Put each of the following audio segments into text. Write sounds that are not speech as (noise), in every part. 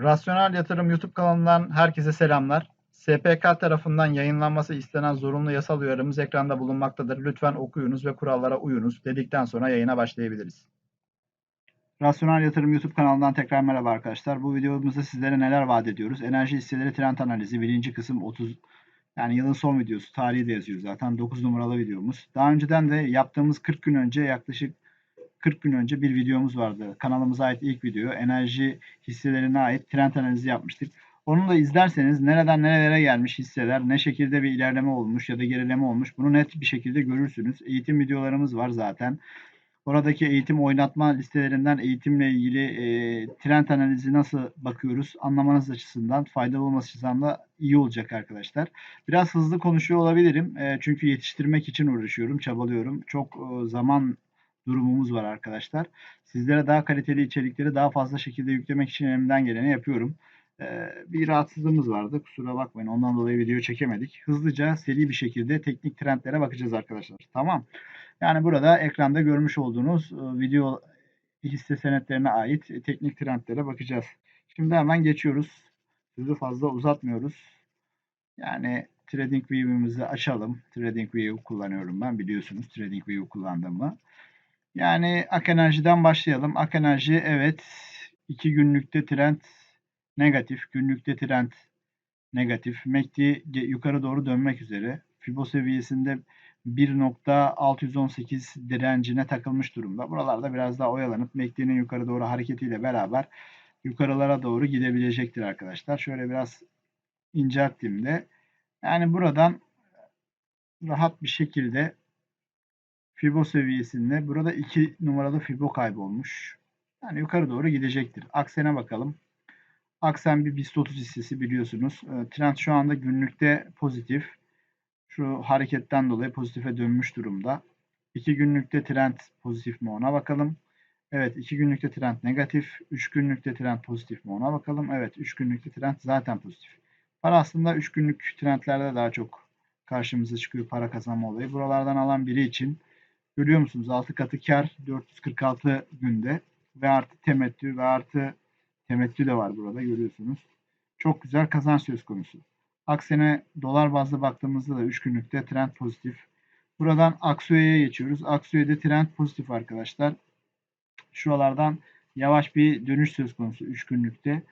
Rasyonel Yatırım YouTube kanalından herkese selamlar. SPK tarafından yayınlanması istenen zorunlu yasal uyarımız ekranda bulunmaktadır. Lütfen okuyunuz ve kurallara uyunuz dedikten sonra yayına başlayabiliriz. Rasyonel Yatırım YouTube kanalından tekrar merhaba arkadaşlar. Bu videomuzda sizlere neler vaat ediyoruz? Enerji hisseleri trend analizi birinci kısım 30 yani yılın son videosu. Tarihi de yazıyor zaten. 9 numaralı videomuz. Daha önceden de yaptığımız 40 gün önce yaklaşık 40 gün önce bir videomuz vardı. Kanalımıza ait ilk video. Enerji hisselerine ait trend analizi yapmıştık. Onu da izlerseniz nereden nerelere gelmiş hisseler, ne şekilde bir ilerleme olmuş ya da gerileme olmuş bunu net bir şekilde görürsünüz. Eğitim videolarımız var zaten. Oradaki eğitim oynatma listelerinden eğitimle ilgili e, trend analizi nasıl bakıyoruz anlamanız açısından faydalı olması açısından da iyi olacak arkadaşlar. Biraz hızlı konuşuyor olabilirim. E, çünkü yetiştirmek için uğraşıyorum, çabalıyorum. Çok e, zaman durumumuz var arkadaşlar. Sizlere daha kaliteli içerikleri daha fazla şekilde yüklemek için elimden geleni yapıyorum. Ee, bir rahatsızlığımız vardı. Kusura bakmayın. Ondan dolayı video çekemedik. Hızlıca seri bir şekilde teknik trendlere bakacağız arkadaşlar. Tamam. Yani burada ekranda görmüş olduğunuz e, video hisse senetlerine ait teknik trendlere bakacağız. Şimdi hemen geçiyoruz. Sözü fazla uzatmıyoruz. Yani TradingView'imizi açalım. TradingView kullanıyorum ben biliyorsunuz TradingView kullandığımı. Yani Ak Enerji'den başlayalım. Ak Enerji evet 2 günlükte trend negatif. Günlükte trend negatif. MACD yukarı doğru dönmek üzere. Fibo seviyesinde 1.618 direncine takılmış durumda. Buralarda biraz daha oyalanıp MACD'nin yukarı doğru hareketiyle beraber yukarılara doğru gidebilecektir arkadaşlar. Şöyle biraz incelttiğimde yani buradan rahat bir şekilde Fibo seviyesinde burada 2 numaralı Fibo kaybolmuş. Yani yukarı doğru gidecektir. Aksen'e bakalım. Aksen bir BIST 30 hissesi biliyorsunuz. Ee, trend şu anda günlükte pozitif. Şu hareketten dolayı pozitife dönmüş durumda. 2 günlükte trend pozitif mi ona bakalım. Evet 2 günlükte trend negatif. 3 günlükte trend pozitif mi ona bakalım. Evet 3 günlükte trend zaten pozitif. Para aslında 3 günlük trendlerde daha çok karşımıza çıkıyor para kazanma olayı. Buralardan alan biri için Görüyor musunuz? 6 katı kar 446 günde ve artı temettü ve artı temettü de var burada görüyorsunuz. Çok güzel kazanç söz konusu. Aksine dolar bazlı baktığımızda da 3 günlükte trend pozitif. Buradan Aksu'ya geçiyoruz. Aksu'ya trend pozitif arkadaşlar. Şuralardan yavaş bir dönüş söz konusu 3 günlükte.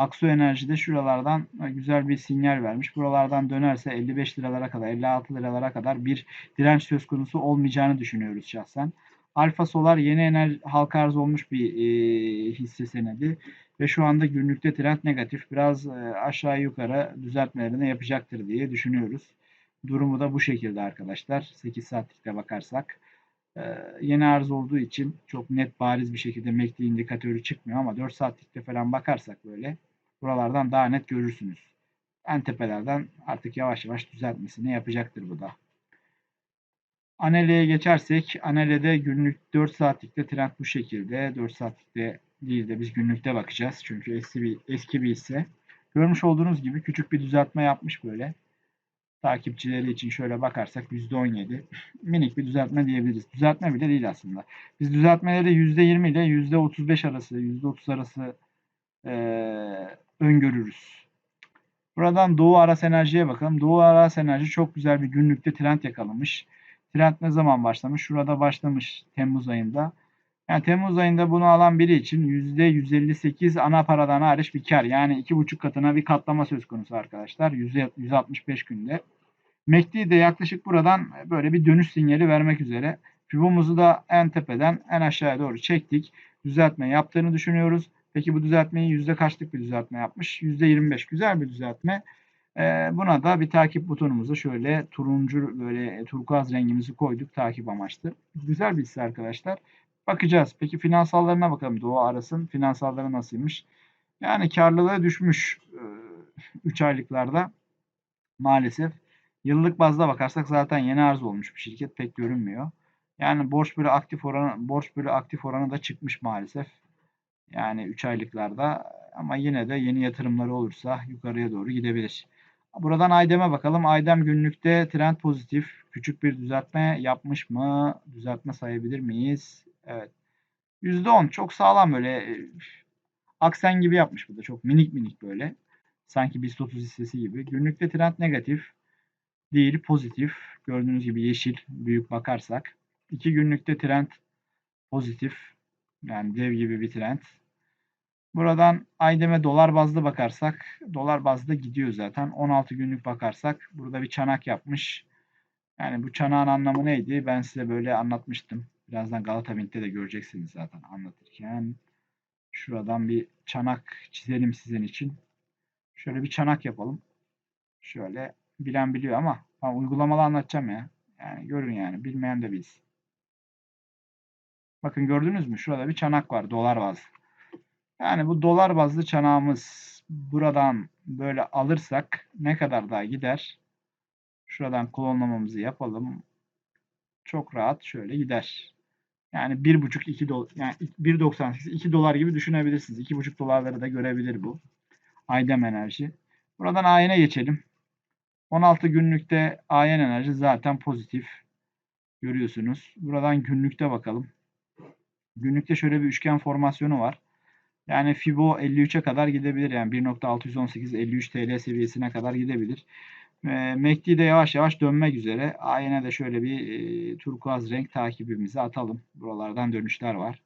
Aksu Enerji de şuralardan güzel bir sinyal vermiş. Buralardan dönerse 55 liralara kadar, 56 liralara kadar bir direnç söz konusu olmayacağını düşünüyoruz şahsen. Alfa Solar yeni enerji halka arz olmuş bir e, hisse senedi ve şu anda günlükte trend negatif. Biraz e, aşağı yukarı düzeltmelerini yapacaktır diye düşünüyoruz. Durumu da bu şekilde arkadaşlar. 8 saatlikte bakarsak. Ee, yeni arz olduğu için çok net bariz bir şekilde MACD indikatörü çıkmıyor ama 4 saatlikte falan bakarsak böyle buralardan daha net görürsünüz. En tepelerden artık yavaş yavaş düzeltmesini yapacaktır bu da. Anele'ye geçersek Anele'de günlük 4 saatlikte trend bu şekilde. 4 saatlikte değil de biz günlükte bakacağız. Çünkü eski bir, eski bir hisse. Görmüş olduğunuz gibi küçük bir düzeltme yapmış böyle takipçileri için şöyle bakarsak %17 (laughs) minik bir düzeltme diyebiliriz. Düzeltme bile değil aslında. Biz düzeltmeleri %20 ile %35 arası, %30 arası e, öngörürüz. Buradan Doğu Aras Enerji'ye bakalım. Doğu Aras Enerji çok güzel bir günlükte trend yakalamış. Trend ne zaman başlamış? Şurada başlamış Temmuz ayında. Yani Temmuz ayında bunu alan biri için %158 ana paradan hariç bir kar. Yani 2,5 katına bir katlama söz konusu arkadaşlar. %165 günde. MACD de yaklaşık buradan böyle bir dönüş sinyali vermek üzere. Fibomuzu da en tepeden en aşağıya doğru çektik. Düzeltme yaptığını düşünüyoruz. Peki bu düzeltmeyi yüzde kaçlık bir düzeltme yapmış? %25 güzel bir düzeltme. Ee, buna da bir takip butonumuzu şöyle turuncu böyle turkuaz rengimizi koyduk takip amaçlı. Güzel bir hisse arkadaşlar. Bakacağız. Peki finansallarına bakalım. Doğu Aras'ın finansalları nasılmış? Yani karlılığı düşmüş 3 aylıklarda maalesef. Yıllık bazda bakarsak zaten yeni arz olmuş bir şirket pek görünmüyor. Yani borç bölü aktif oranı borç bölü aktif oranı da çıkmış maalesef. Yani 3 aylıklarda ama yine de yeni yatırımları olursa yukarıya doğru gidebilir. Buradan Aydem'e bakalım. Aydem günlükte trend pozitif. Küçük bir düzeltme yapmış mı? Düzeltme sayabilir miyiz? Evet. %10 çok sağlam böyle. Aksen gibi yapmış bu da. Çok minik minik böyle. Sanki BIST 30 hissesi gibi. Günlükte trend negatif. Değil pozitif. Gördüğünüz gibi yeşil. Büyük bakarsak. 2 günlükte trend pozitif. Yani dev gibi bir trend. Buradan Aydem'e dolar bazlı bakarsak dolar bazlı gidiyor zaten. 16 günlük bakarsak burada bir çanak yapmış. Yani bu çanağın anlamı neydi? Ben size böyle anlatmıştım. Birazdan Galata Mint'te de göreceksiniz zaten anlatırken. Şuradan bir çanak çizelim sizin için. Şöyle bir çanak yapalım. Şöyle bilen biliyor ama ben uygulamalı anlatacağım ya. Yani görün yani bilmeyen de bilsin. Bakın gördünüz mü? Şurada bir çanak var dolar bazlı. Yani bu dolar bazlı çanağımız buradan böyle alırsak ne kadar daha gider? Şuradan klonlamamızı yapalım. Çok rahat şöyle gider. Yani 1,5-2 dolar yani 1.98 2 dolar gibi düşünebilirsiniz. 2,5 dolarları da görebilir bu. Aydem enerji. Buradan AYN'e geçelim. 16 günlükte AYN enerji zaten pozitif. Görüyorsunuz. Buradan günlükte bakalım. Günlükte şöyle bir üçgen formasyonu var. Yani Fibo 53'e kadar gidebilir. Yani 1.618 53 TL seviyesine kadar gidebilir. E, MACD de yavaş yavaş dönmek üzere. AYN'e de şöyle bir e, turkuaz renk takibimizi atalım. Buralardan dönüşler var.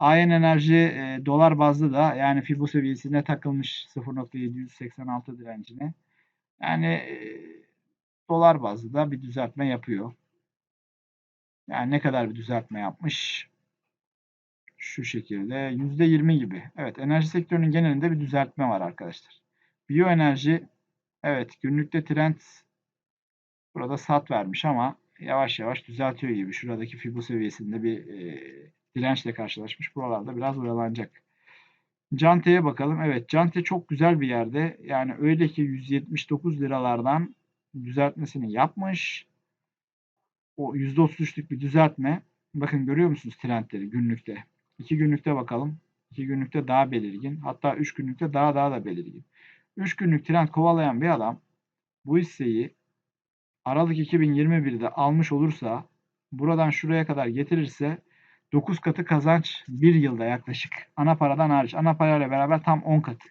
AYN enerji e, dolar bazlı da yani Fibo seviyesine takılmış 0.786 direncine. Yani e, dolar bazlı da bir düzeltme yapıyor. Yani ne kadar bir düzeltme yapmış? Şu şekilde %20 gibi. Evet enerji sektörünün genelinde bir düzeltme var arkadaşlar. Biyoenerji evet günlükte trend burada sat vermiş ama yavaş yavaş düzeltiyor gibi. Şuradaki Fibo seviyesinde bir e, dirençle karşılaşmış. Buralarda biraz oyalanacak. Cante'ye bakalım. Evet Cante çok güzel bir yerde. Yani öyle ki 179 liralardan düzeltmesini yapmış. O %33'lük bir düzeltme. Bakın görüyor musunuz trendleri günlükte? 2 günlükte bakalım. 2 günlükte daha belirgin. Hatta 3 günlükte daha daha da belirgin. 3 günlük trend kovalayan bir adam bu hisseyi Aralık 2021'de almış olursa buradan şuraya kadar getirirse 9 katı kazanç 1 yılda yaklaşık. Ana paradan hariç. Ana parayla beraber tam 10 katı.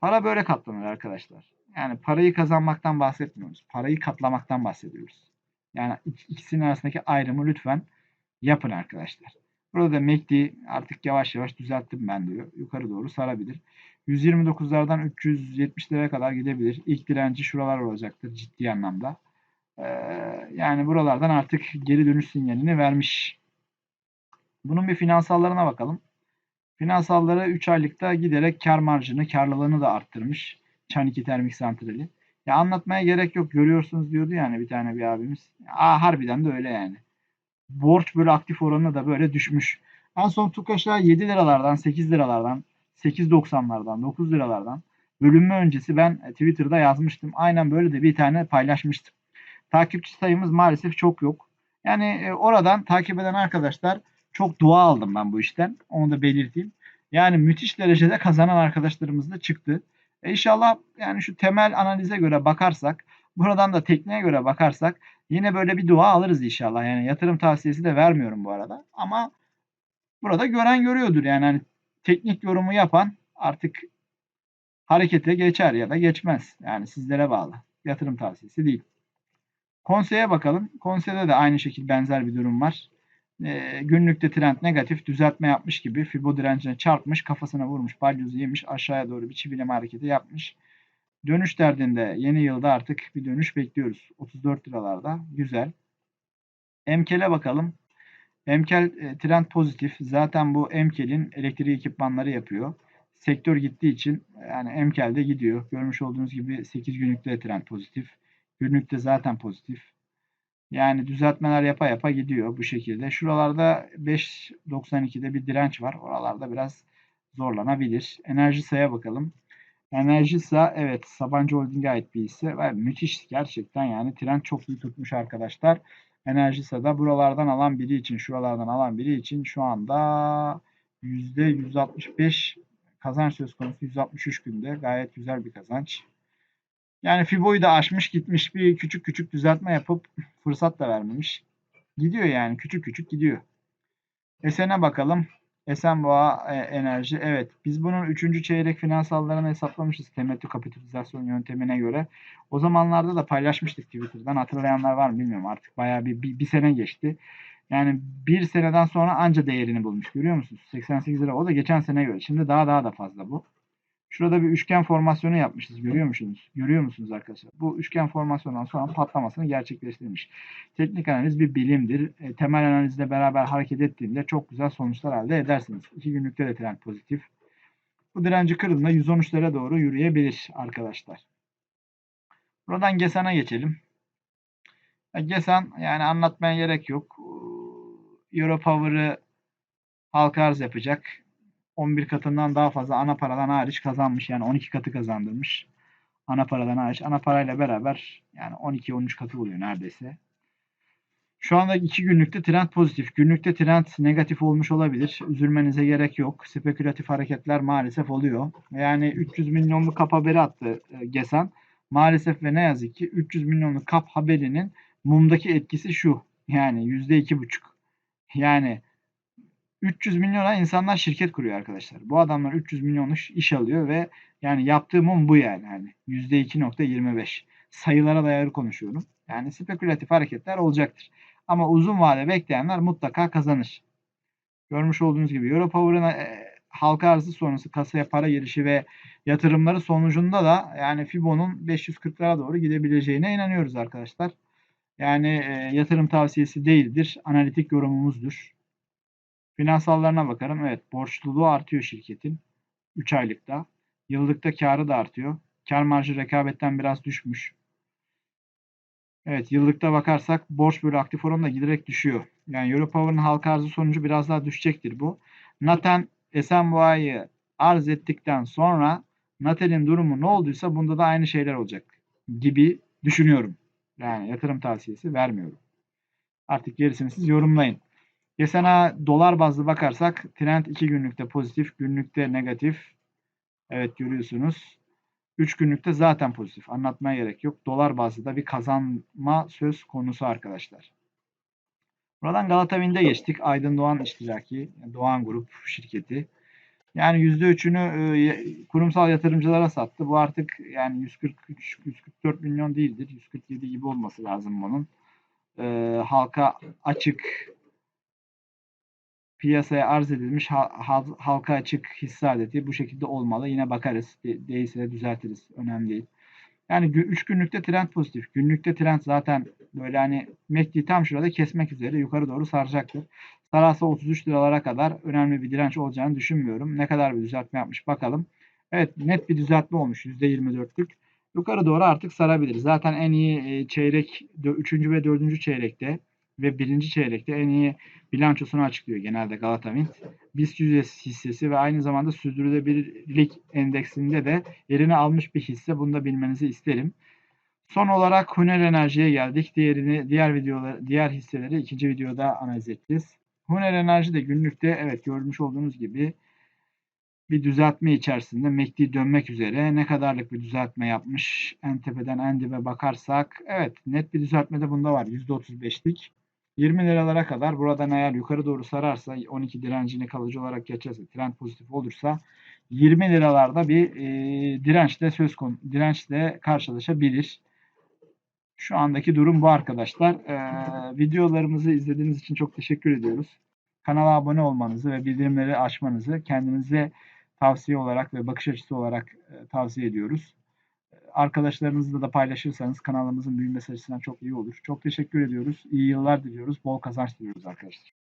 Para böyle katlanır arkadaşlar. Yani parayı kazanmaktan bahsetmiyoruz. Parayı katlamaktan bahsediyoruz. Yani ikisinin arasındaki ayrımı lütfen yapın arkadaşlar. Burada da MACD artık yavaş yavaş düzelttim ben diyor. Yukarı doğru sarabilir. 129'lardan 370'lere kadar gidebilir. İlk direnci şuralar olacaktır ciddi anlamda. Ee, yani buralardan artık geri dönüş sinyalini vermiş. Bunun bir finansallarına bakalım. Finansalları 3 aylıkta giderek kar marjını, karlılığını da arttırmış. Çan Termik Santrali. Ya anlatmaya gerek yok. Görüyorsunuz diyordu yani bir tane bir abimiz. Aa, harbiden de öyle yani borç böyle aktif oranı da böyle düşmüş. En son TUKAŞ'a 7 liralardan, 8 liralardan, 8.90'lardan, 9 liralardan bölünme öncesi ben Twitter'da yazmıştım. Aynen böyle de bir tane paylaşmıştım. Takipçi sayımız maalesef çok yok. Yani e, oradan takip eden arkadaşlar çok dua aldım ben bu işten. Onu da belirteyim. Yani müthiş derecede kazanan arkadaşlarımız da çıktı. E inşallah yani şu temel analize göre bakarsak, buradan da tekniğe göre bakarsak Yine böyle bir dua alırız inşallah. Yani yatırım tavsiyesi de vermiyorum bu arada. Ama burada gören görüyordur. Yani hani teknik yorumu yapan artık harekete geçer ya da geçmez. Yani sizlere bağlı. Yatırım tavsiyesi değil. Konseye bakalım. Konseyde de aynı şekilde benzer bir durum var. E, günlükte trend negatif düzeltme yapmış gibi Fibo direncine çarpmış, kafasına vurmuş, balyozu yemiş, aşağıya doğru bir çivileme hareketi yapmış. Dönüş derdinde yeni yılda artık bir dönüş bekliyoruz. 34 liralarda. Güzel. Emkel'e bakalım. Emkel e, trend pozitif. Zaten bu Emkel'in elektrik ekipmanları yapıyor. Sektör gittiği için yani Emkel de gidiyor. Görmüş olduğunuz gibi 8 günlükte trend pozitif. Günlükte zaten pozitif. Yani düzeltmeler yapa yapa gidiyor bu şekilde. Şuralarda 5.92'de bir direnç var. Oralarda biraz zorlanabilir. Enerji saya bakalım. Enerjisa evet Sabancı Holding'e ait bir hisse ve müthiş gerçekten yani trend çok iyi tutmuş arkadaşlar. Enerjisa da buralardan alan biri için şuralardan alan biri için şu anda %165 kazanç söz konusu 163 günde gayet güzel bir kazanç. Yani Fibo'yu da aşmış gitmiş bir küçük küçük düzeltme yapıp fırsat da vermemiş. Gidiyor yani küçük küçük gidiyor. SN'e bakalım. Esenboğa e, Enerji. Evet. Biz bunun 3. çeyrek finansallarını hesaplamışız. Temettü kapitalizasyon yöntemine göre. O zamanlarda da paylaşmıştık Twitter'dan. Hatırlayanlar var mı bilmiyorum. Artık bayağı bir, bir, bir sene geçti. Yani bir seneden sonra anca değerini bulmuş. Görüyor musunuz? 88 lira. O da geçen sene göre. Şimdi daha daha da fazla bu. Şurada bir üçgen formasyonu yapmışız. Görüyor musunuz? Görüyor musunuz arkadaşlar? Bu üçgen formasyondan sonra patlamasını gerçekleştirmiş. Teknik analiz bir bilimdir. E, temel analizle beraber hareket ettiğinde çok güzel sonuçlar elde edersiniz. İki günlükte de trend pozitif. Bu direnci kırıldığında 113'lere doğru yürüyebilir arkadaşlar. Buradan GESAN'a geçelim. Ya GESAN yani anlatmaya gerek yok. Europower'ı halka arz yapacak. 11 katından daha fazla ana paradan hariç kazanmış. Yani 12 katı kazandırmış. Ana paradan hariç. Ana parayla beraber yani 12-13 katı oluyor neredeyse. Şu anda 2 günlükte trend pozitif. Günlükte trend negatif olmuş olabilir. Üzülmenize gerek yok. Spekülatif hareketler maalesef oluyor. Yani 300 milyonluk kap haberi attı e, GESAN. Maalesef ve ne yazık ki 300 milyonluk kap haberinin mumdaki etkisi şu. Yani %2,5. Yani 300 milyona insanlar şirket kuruyor arkadaşlar. Bu adamlar 300 milyonluk iş alıyor ve yani yaptığı mum bu yani. yani %2.25. Sayılara dayalı konuşuyorum. Yani spekülatif hareketler olacaktır. Ama uzun vade bekleyenler mutlaka kazanır. Görmüş olduğunuz gibi Europower'ın e, halka arzı sonrası kasaya para girişi ve yatırımları sonucunda da yani Fibo'nun 540'lara doğru gidebileceğine inanıyoruz arkadaşlar. Yani e, yatırım tavsiyesi değildir. Analitik yorumumuzdur. Finansallarına bakarım. Evet borçluluğu artıyor şirketin. 3 aylıkta. Yıllıkta karı da artıyor. Kar marjı rekabetten biraz düşmüş. Evet yıllıkta bakarsak borç bölü aktif oranı da giderek düşüyor. Yani Europower'ın halka arzı sonucu biraz daha düşecektir bu. Naten Esenboğa'yı arz ettikten sonra Natel'in durumu ne olduysa bunda da aynı şeyler olacak gibi düşünüyorum. Yani yatırım tavsiyesi vermiyorum. Artık gerisini siz yorumlayın. Yesena dolar bazlı bakarsak trend 2 günlükte pozitif, günlükte negatif. Evet görüyorsunuz. 3 günlükte zaten pozitif. Anlatmaya gerek yok. Dolar bazlı da bir kazanma söz konusu arkadaşlar. Buradan Galata Wind'e geçtik. Aydın Doğan İştiraki, Doğan Grup şirketi. Yani %3'ünü e, kurumsal yatırımcılara sattı. Bu artık yani 143 144 milyon değildir. 147 gibi olması lazım bunun. E, halka açık piyasaya arz edilmiş halka açık hisse adeti bu şekilde olmalı. Yine bakarız. De, değilse de düzeltiriz. Önemli değil. Yani 3 günlükte trend pozitif. Günlükte trend zaten böyle hani MACD tam şurada kesmek üzere yukarı doğru saracaktır. Sararsa 33 liralara kadar önemli bir direnç olacağını düşünmüyorum. Ne kadar bir düzeltme yapmış bakalım. Evet net bir düzeltme olmuş %24'lük. Yukarı doğru artık sarabilir. Zaten en iyi çeyrek 3. ve 4. çeyrekte ve birinci çeyrekte en iyi bilançosunu açıklıyor genelde Galata Wind. BIST 100 hissesi ve aynı zamanda sürdürülebilirlik endeksinde de yerini almış bir hisse. Bunu da bilmenizi isterim. Son olarak Huner Enerji'ye geldik. Diğerini, diğer videolar, diğer hisseleri ikinci videoda analiz edeceğiz. Huner Enerji de günlükte evet görmüş olduğunuz gibi bir düzeltme içerisinde MACD dönmek üzere ne kadarlık bir düzeltme yapmış en tepeden en dibe bakarsak evet net bir düzeltme de bunda var %35'lik 20 liralara kadar buradan eğer yukarı doğru sararsa 12 direncini kalıcı olarak geçerse trend pozitif olursa 20 liralarda bir e, dirençle söz konu dirençle karşılaşabilir. Şu andaki durum bu arkadaşlar. Ee, videolarımızı izlediğiniz için çok teşekkür ediyoruz. Kanala abone olmanızı ve bildirimleri açmanızı kendinize tavsiye olarak ve bakış açısı olarak e, tavsiye ediyoruz arkadaşlarınızla da paylaşırsanız kanalımızın büyümesi açısından çok iyi olur. Çok teşekkür ediyoruz. İyi yıllar diliyoruz. Bol kazanç diliyoruz arkadaşlar.